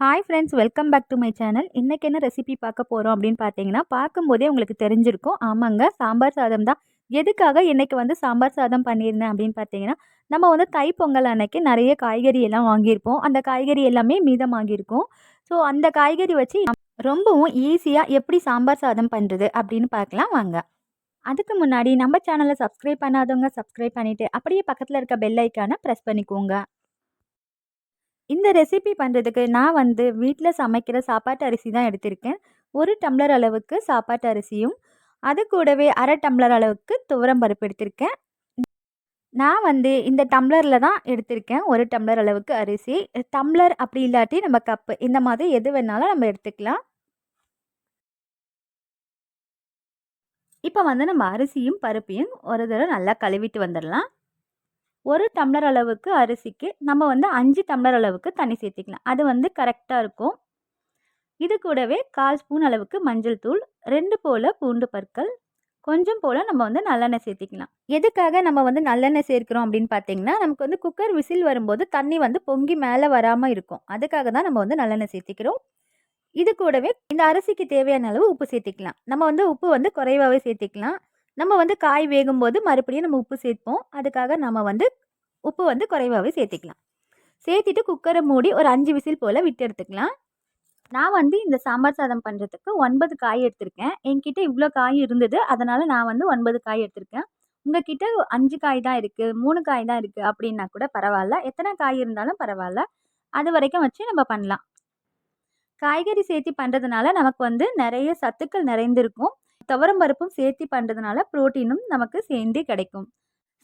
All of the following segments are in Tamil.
Hi friends welcome back to my channel இன்றைக்கி என்ன ரெசிபி பார்க்க போகிறோம் அப்படின்னு பார்த்தீங்கன்னா பார்க்கும்போதே உங்களுக்கு தெரிஞ்சிருக்கும். ஆமாங்க சாம்பார் சாதம் தான். எதுக்காக இன்றைக்கி வந்து சாம்பார் சாதம் பண்ணியிருந்தேன் அப்படின்னு பார்த்தீங்கன்னா நம்ம வந்து தைப்பொங்கல் அன்னைக்கு நிறைய காய்கறி எல்லாம் வாங்கியிருப்போம். அந்த காய்கறி எல்லாமே மீதமாகியிருக்கும். ஸோ அந்த காய்கறி வச்சு ரொம்பவும் ஈஸியாக எப்படி சாம்பார் சாதம் பண்ணுறது அப்படின்னு பார்க்கலாம். வாங்க. அதுக்கு முன்னாடி நம்ம சேனலை சப்ஸ்கிரைப் பண்ணாதவங்க சப்ஸ்கிரைப் பண்ணிவிட்டு அப்படியே பக்கத்தில் இருக்க பெல் ஐக்கானை ப்ரெஸ் பண்ணிக்கோங்க. இந்த ரெசிபி பண்ணுறதுக்கு நான் வந்து வீட்டில் சமைக்கிற சாப்பாட்டு அரிசி தான் எடுத்திருக்கேன். ஒரு டம்ளர் அளவுக்கு சாப்பாட்டு அரிசியும் அது கூடவே அரை டம்ளர் அளவுக்கு துவரம் பருப்பு எடுத்திருக்கேன். நான் வந்து இந்த டம்ளரில் தான் எடுத்திருக்கேன். ஒரு டம்ளர் அளவுக்கு அரிசி. டம்ளர் அப்படி இல்லாட்டி நம்ம கப்பு. இந்த மாதிரி எது வேணாலும் நம்ம எடுத்துக்கலாம். இப்போ வந்து நம்ம அரிசியும் பருப்பையும் ஒரு தடவை நல்லா கழுவிட்டு வந்துடலாம். ஒரு டம்ளர் அளவுக்கு அரிசிக்கு நம்ம வந்து அஞ்சு டம்ளர் அளவுக்கு தண்ணி சேர்த்திக்கலாம். அது வந்து கரெக்டாக இருக்கும். இது கூடவே கால் ஸ்பூன் அளவுக்கு மஞ்சள் தூள் ரெண்டு போல் பூண்டு பற்கள் கொஞ்சம் போல் நம்ம வந்து நல்லெண்ணெய் சேர்த்திக்கலாம். எதுக்காக நம்ம வந்து நல்லெண்ணெய் சேர்க்கிறோம் அப்படின்னு பார்த்தீங்கன்னா நமக்கு வந்து குக்கர் விசில் வரும்போது தண்ணி வந்து பொங்கி மேலே வராமல் இருக்கும். அதுக்காக தான் நம்ம வந்து நல்லெண்ணெய் சேர்த்திக்கிறோம். இது கூடவே இந்த அரிசிக்கு தேவையான அளவு உப்பு சேர்த்திக்கலாம். நம்ம வந்து உப்பு வந்து குறைவாகவே சேர்த்திக்கலாம். நம்ம வந்து காய் வேகும் போது மறுபடியும் நம்ம உப்பு சேர்ப்போம். அதுக்காக நம்ம வந்து உப்பு வந்து குறைவாகவே சேர்த்துக்கலாம். சேர்த்துட்டு குக்கரை மூடி ஒரு அஞ்சு விசில் போல் விட்டு எடுத்துக்கலாம். நான் வந்து இந்த சாம்பார் சாதம் பண்ணுறதுக்கு ஒன்பது காய் எடுத்திருக்கேன். என்கிட்ட இவ்வளோ காய் இருந்தது. அதனால் நான் வந்து ஒன்பது காய் எடுத்திருக்கேன். உங்ககிட்ட அஞ்சு காய் தான் இருக்குது மூணு காய் தான் இருக்குது அப்படின்னா கூட பரவாயில்ல. எத்தனை காய் இருந்தாலும் பரவாயில்ல. அது வரைக்கும் வச்சு நம்ம பண்ணலாம். காய்கறி சேர்த்து பண்ணுறதுனால நமக்கு வந்து நிறைய சத்துக்கள் நிறைந்திருக்கும். துவரம் பருப்பும் சேர்த்து பண்ணுறதுனால ப்ரோட்டீனும் நமக்கு சேர்ந்து கிடைக்கும்.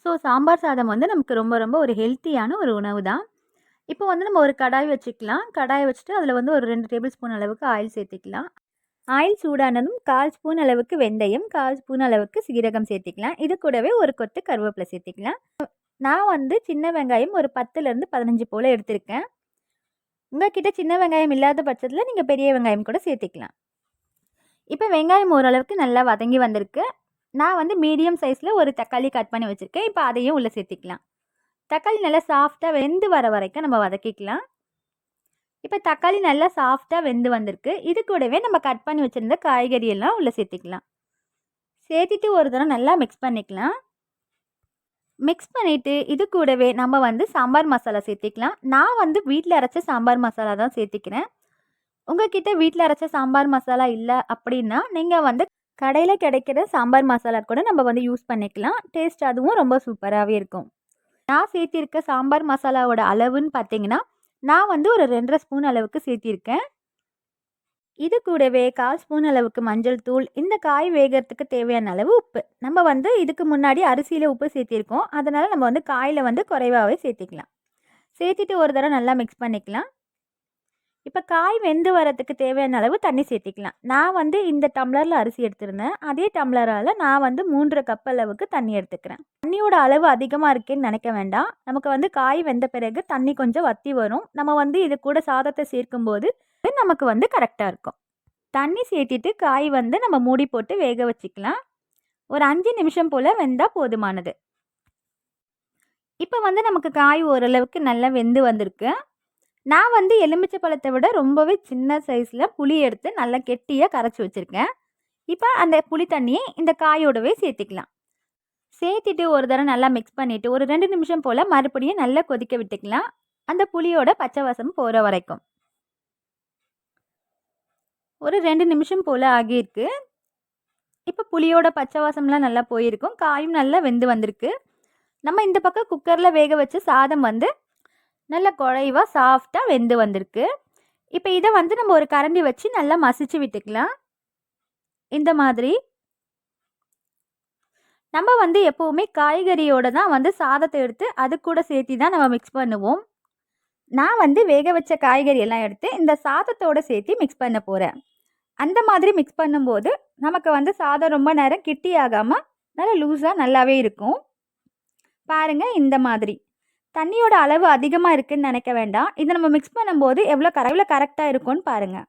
ஸோ சாம்பார் சாதம் வந்து நமக்கு ரொம்ப ரொம்ப ஒரு ஹெல்த்தியான ஒரு உணவு தான் இப்போ வந்து நம்ம ஒரு கடாய் வச்சுக்கலாம். கடாயை வச்சுட்டு அதில் வந்து ஒரு ரெண்டு டேபிள் ஸ்பூன் அளவுக்கு ஆயில் சேர்த்துக்கலாம். ஆயில் சூடானதும் கால் ஸ்பூன் அளவுக்கு வெந்தயம் கால் ஸ்பூன் அளவுக்கு சீரகம் சேர்த்திக்கலாம். இது கூடவே ஒரு கொத்து கருவேப்பிலை சேர்த்திக்கலாம். நான் வந்து சின்ன வெங்காயம் ஒரு பத்துலேருந்து பதினஞ்சு போல் எடுத்திருக்கேன். உங்கள்கிட்ட சின்ன வெங்காயம் இல்லாத பட்சத்தில் நீங்கள் பெரிய வெங்காயம் கூட சேர்த்திக்கலாம். இப்போ வெங்காயம் ஓரளவுக்கு நல்லா வதங்கி வந்திருக்கு. நான் வந்து மீடியம் சைஸில் ஒரு தக்காளி கட் பண்ணி வச்சுருக்கேன். இப்போ அதையும் உள்ளே சேர்த்திக்கலாம். தக்காளி நல்லா சாஃப்டாக வெந்து வர வரைக்கும் நம்ம வதக்கிக்கலாம். இப்போ தக்காளி நல்லா சாஃப்டாக வெந்து வந்திருக்கு. இது கூடவே நம்ம கட் பண்ணி வச்சுருந்த காய்கறி எல்லாம் உள்ளே சேர்த்திக்கலாம். சேர்த்துட்டு ஒரு தடவை நல்லா மிக்ஸ் பண்ணிக்கலாம். மிக்ஸ் பண்ணிவிட்டு இது கூடவே நம்ம வந்து சாம்பார் மசாலா சேர்த்திக்கலாம். நான் வந்து வீட்டில் அரைச்ச சாம்பார் மசாலா தான் சேர்த்திக்கிறேன். உங்ககிட்ட வீட்டில் அரைச்ச சாம்பார் மசாலா இல்லை அப்படின்னா நீங்கள் வந்து கடையில் கிடைக்கிற சாம்பார் மசாலா கூட நம்ம வந்து யூஸ் பண்ணிக்கலாம். டேஸ்ட் அதுவும் ரொம்ப சூப்பராகவே இருக்கும். நான் சேர்த்திருக்க சாம்பார் மசாலாவோட அளவுன்னு பார்த்தீங்கன்னா நான் வந்து ஒரு ரெண்டரை ஸ்பூன் அளவுக்கு சேர்த்திருக்கேன். இது கூடவே கால் ஸ்பூன் அளவுக்கு மஞ்சள் தூள் இந்த காய் வேகிறதுக்கு தேவையான அளவு உப்பு. நம்ம வந்து இதுக்கு முன்னாடி அரிசியில் உப்பு சேர்த்திருக்கோம். அதனால் நம்ம வந்து காயில் வந்து குறைவாகவே சேர்த்திக்கலாம். சேர்த்திட்டு ஒரு தடவை நல்லா மிக்ஸ் பண்ணிக்கலாம். இப்போ காய் வெந்து வரத்துக்கு தேவையான அளவு தண்ணி சேர்த்திக்கலாம். நான் வந்து இந்த டம்ளரில் அரிசி எடுத்திருந்தேன். அதே டம்ளரால் நான் வந்து மூன்றரை கப் அளவுக்கு தண்ணி எடுத்துக்கிறேன். தண்ணியோட அளவு அதிகமாக இருக்கேன்னு நினைக்க வேண்டாம். நமக்கு வந்து காய் வெந்த பிறகு தண்ணி கொஞ்சம் வத்தி வரும். நம்ம வந்து இது கூட சாதத்தை சேர்க்கும்போது நமக்கு வந்து கரெக்டாக இருக்கும். தண்ணி சேர்த்திட்டு காய் வந்து நம்ம மூடி போட்டு வேக வச்சுக்கலாம். ஒரு அஞ்சு நிமிஷம் போல் வெந்தால் போதுமானது. இப்போ வந்து நமக்கு காய் ஓரளவுக்கு நல்லா வெந்து வந்திருக்கு. நான் வந்து எலுமிச்சை பழத்தை விட ரொம்பவே சின்ன சைஸில் புளி எடுத்து நல்லா கெட்டியாக கரைச்சி வச்சுருக்கேன். இப்போ அந்த புளி தண்ணியை இந்த காயோடவே சேர்த்திக்கலாம். சேர்த்துட்டு ஒரு தடவை நல்லா மிக்ஸ் பண்ணிவிட்டு ஒரு ரெண்டு நிமிஷம் போல் மறுபடியும் நல்லா கொதிக்க விட்டுக்கலாம். அந்த புளியோட பச்சை வாசம் போகிற வரைக்கும். ஒரு ரெண்டு நிமிஷம் போல் ஆகியிருக்கு. இப்போ புளியோட பச்சை வாசம்லாம் நல்லா போயிருக்கும். காயும் நல்லா வெந்து வந்திருக்கு. நம்ம இந்த பக்கம் குக்கரில் வேக வச்ச சாதம் வந்து நல்ல குழைவாக சாஃப்டாக வெந்து வந்திருக்கு. இப்போ இதை வந்து நம்ம ஒரு கரண்டி வச்சு நல்லா மசிச்சு விட்டுக்கலாம். இந்த மாதிரி. நம்ம வந்து எப்போவுமே காய்கறியோட தான் வந்து சாதத்தை எடுத்து அது கூட சேர்த்து தான் நம்ம மிக்ஸ் பண்ணுவோம். நான் வந்து வேக வச்ச காய்கறி எல்லாம் எடுத்து இந்த சாதத்தோடு சேர்த்து மிக்ஸ் பண்ண போகிறேன் அந்த மாதிரி மிக்ஸ் பண்ணும்போது நமக்கு வந்து சாதம் ரொம்ப நேரம் கிட்டி ஆகாமல் நல்லா லூஸாக நல்லாவே இருக்கும். பாருங்கள் இந்த மாதிரி. தண்ணியோட அளவு அதிகமாக இருக்குதுன்னு நினைக்க வேண்டாம். இதை நம்ம மிக்ஸ் பண்ணும்போது எவ்வளோ கர எவ்வளோ கரெக்டாக இருக்கும்னு பாருங்கள்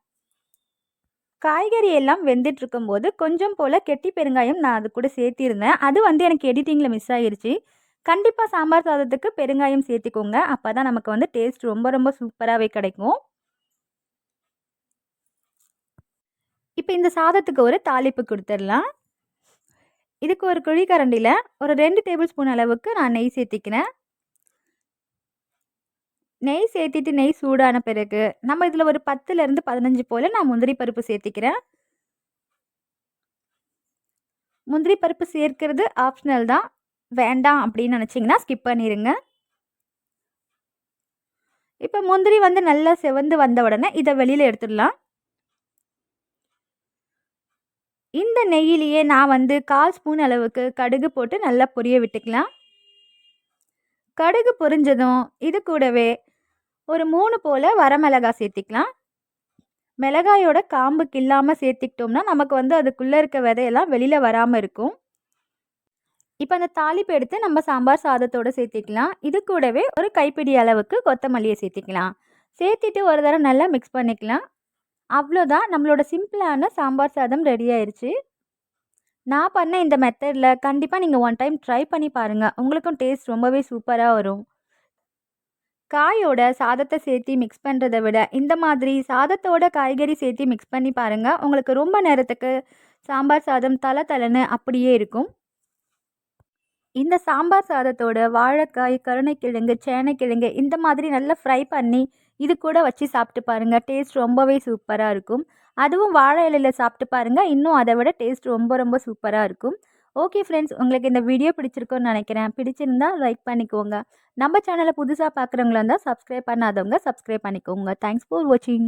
காய்கறி எல்லாம் வெந்துட்டு இருக்கும்போது கொஞ்சம் போல் கெட்டி பெருங்காயம் நான் அது கூட சேர்த்திருந்தேன். அது வந்து எனக்கு எடிட்டிங்கில் மிஸ் ஆகிருச்சு கண்டிப்பாக சாம்பார் சாதத்துக்கு பெருங்காயம் சேர்த்திக்கோங்க. அப்போ தான் நமக்கு வந்து டேஸ்ட் ரொம்ப ரொம்ப சூப்பராகவே கிடைக்கும். இப்போ இந்த சாதத்துக்கு ஒரு தாளிப்பு கொடுத்துடலாம். இதுக்கு ஒரு குழிக்கரண்டியில் ஒரு ரெண்டு டேபிள் ஸ்பூன் அளவுக்கு நான் நெய் சேர்த்திக்கிறேன். நெய் சேர்த்திட்டு நெய் சூடான பிறகு நம்ம இதில் ஒரு பத்துலேருந்து பதினஞ்சு போல் நான் முந்திரி பருப்பு சேர்த்திக்கிறேன். முந்திரி பருப்பு சேர்க்கிறது ஆப்ஷனல் தான். வேண்டாம் அப்படின்னு நினச்சிங்கன்னா ஸ்கிப் பண்ணிடுங்க இப்போ முந்திரி வந்து நல்லா செவந்து வந்த உடனே இதை வெளியில் எடுத்துடலாம். இந்த நெய்யிலேயே நான் வந்து கால் ஸ்பூன் அளவுக்கு கடுகு போட்டு நல்லா பொரிய விட்டுக்கலாம். கடுகு பொரிஞ்சதும் இது கூடவே ஒரு மூணு போல் வரமிளகாய் சேர்த்திக்கலாம். மிளகாயோட காம்பு கில்லாமல் சேர்த்திக்கிட்டோம்னா நமக்கு வந்து அதுக்குள்ளே இருக்க விதையெல்லாம் வெளியில் வராமல் இருக்கும். இப்போ அந்த தாளிப்பு எடுத்து நம்ம சாம்பார் சாதத்தோடு சேர்த்திக்கலாம். இது கூடவே ஒரு கைப்பிடி அளவுக்கு கொத்தமல்லியை சேர்த்திக்கலாம். சேர்த்திட்டு ஒரு தடவை நல்லா மிக்ஸ் பண்ணிக்கலாம். அவ்வளோதான் நம்மளோட சிம்பிளான சாம்பார் சாதம் ரெடி ஆயிடுச்சு நான் பண்ண இந்த மெத்தடில் கண்டிப்பாக நீங்கள் ஒன் டைம் ட்ரை பண்ணி பாருங்கள் உங்களுக்கும் டேஸ்ட் ரொம்பவே சூப்பராக வரும். காயோட சாதத்தை சேர்த்து மிக்ஸ் பண்ணுறதை விட இந்த மாதிரி சாதத்தோட காய்கறி சேர்த்து மிக்ஸ் பண்ணி பாருங்கள் உங்களுக்கு ரொம்ப நேரத்துக்கு சாம்பார் சாதம் தலை தலைன்னு அப்படியே இருக்கும். இந்த சாம்பார் சாதத்தோட வாழைக்காய் கருணைக்கிழங்கு சேனைக்கிழங்கு இந்த மாதிரி நல்லா ஃப்ரை பண்ணி இது கூட வச்சு சாப்பிட்டு பாருங்கள் டேஸ்ட் ரொம்பவே சூப்பராக இருக்கும். அதுவும் வாழை இலையில் சாப்பிட்டு பாருங்கள் இன்னும் அதை விட டேஸ்ட் ரொம்ப ரொம்ப சூப்பராக இருக்கும். ஓகே ஃப்ரெண்ட்ஸ் உங்களுக்கு இந்த வீடியோ பிடிச்சிருக்குன்னு நினைக்கிறேன். பிடிச்சிருந்தா லைக் பண்ணிக்கோங்க. நம்ம சேனலை புதுசாக பார்க்குறவங்களா இருந்தால் சப்ஸ்கிரைப் பண்ணாதவங்க சப்ஸ்கிரைப் பண்ணிக்கோங்க. தேங்க்ஸ் ஃபார் வாட்சிங்